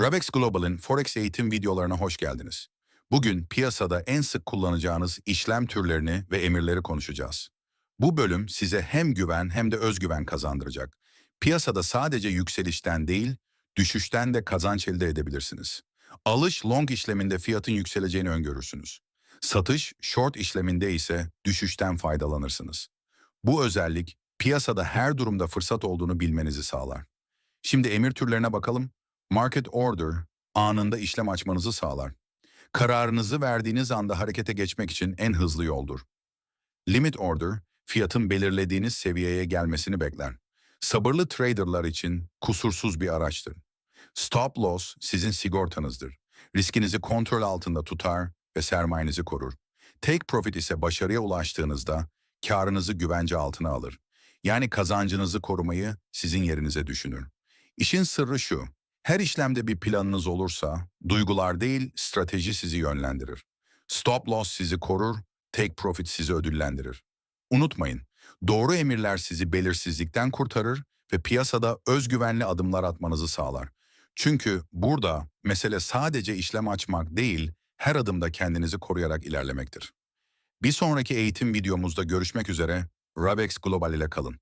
Ravex Global'in Forex eğitim videolarına hoş geldiniz. Bugün piyasada en sık kullanacağınız işlem türlerini ve emirleri konuşacağız. Bu bölüm size hem güven hem de özgüven kazandıracak. Piyasada sadece yükselişten değil, düşüşten de kazanç elde edebilirsiniz. Alış long işleminde fiyatın yükseleceğini öngörürsünüz. Satış short işleminde ise düşüşten faydalanırsınız. Bu özellik piyasada her durumda fırsat olduğunu bilmenizi sağlar. Şimdi emir türlerine bakalım. Market order anında işlem açmanızı sağlar. Kararınızı verdiğiniz anda harekete geçmek için en hızlı yoldur. Limit order fiyatın belirlediğiniz seviyeye gelmesini bekler. Sabırlı traderlar için kusursuz bir araçtır. Stop loss sizin sigortanızdır. Riskinizi kontrol altında tutar ve sermayenizi korur. Take profit ise başarıya ulaştığınızda karınızı güvence altına alır. Yani kazancınızı korumayı sizin yerinize düşünür. İşin sırrı şu, her işlemde bir planınız olursa, duygular değil, strateji sizi yönlendirir. Stop loss sizi korur, take profit sizi ödüllendirir. Unutmayın, doğru emirler sizi belirsizlikten kurtarır ve piyasada özgüvenli adımlar atmanızı sağlar. Çünkü burada mesele sadece işlem açmak değil, her adımda kendinizi koruyarak ilerlemektir. Bir sonraki eğitim videomuzda görüşmek üzere, Ravex Global ile kalın.